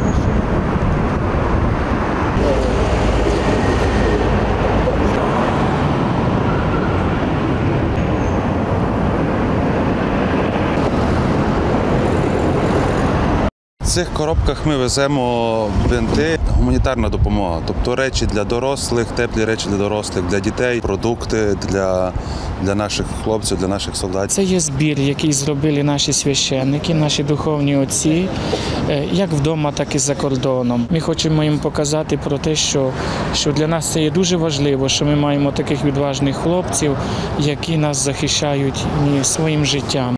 question. Цих коробках ми веземо бинти, гуманітарна допомога, тобто речі для дорослих, теплі речі для дорослих, для дітей, продукти для, для наших хлопців, для наших солдатів. Це є збір, який зробили наші священники, наші духовні отці, е, як вдома, так і за кордоном. Ми хочемо їм показати про те, що, що для нас це є дуже важливо, що ми маємо таких відважних хлопців, які нас захищають своїм життям.